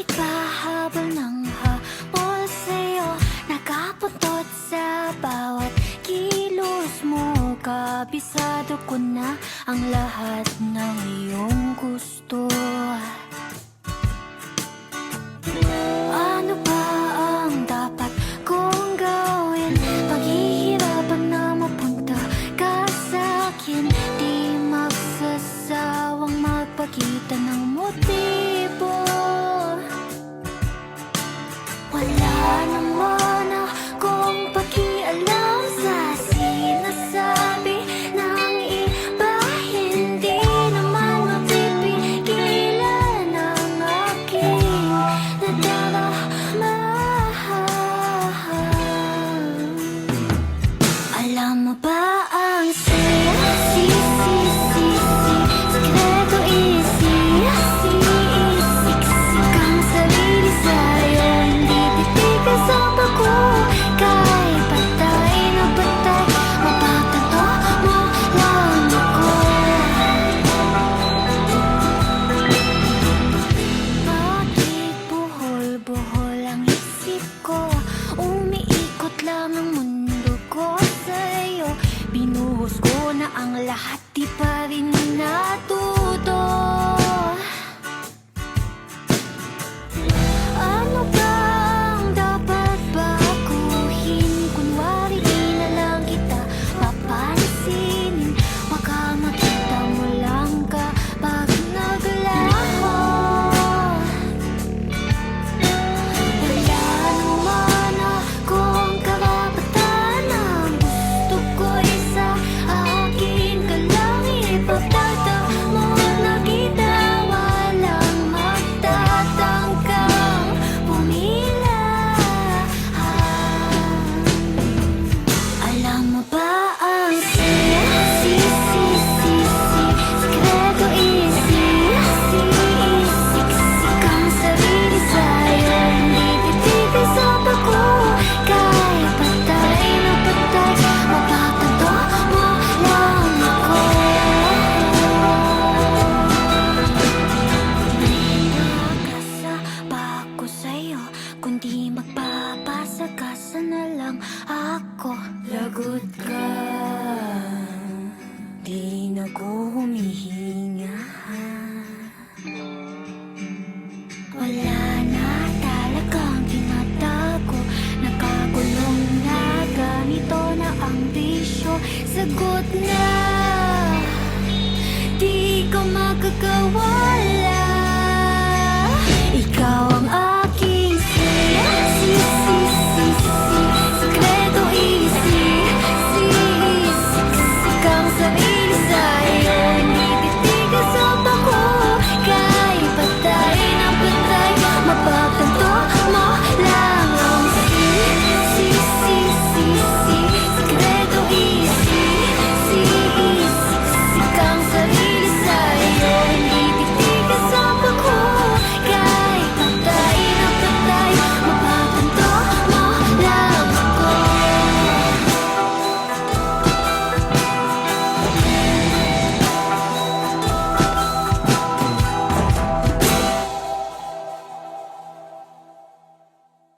Bakit ba habol ng habol sa'yo Nakapuntot sa bawat kilos mo. Kabisado ko na ang lahat ng iyong gusto. Pinuhos na ang lahat, di pa rin na Pagod ka. Di na ko humihinga. Wala na talagang tinatago. Nakakulong na ganito na ang bisyo. Sagot na. Di ka magagawa.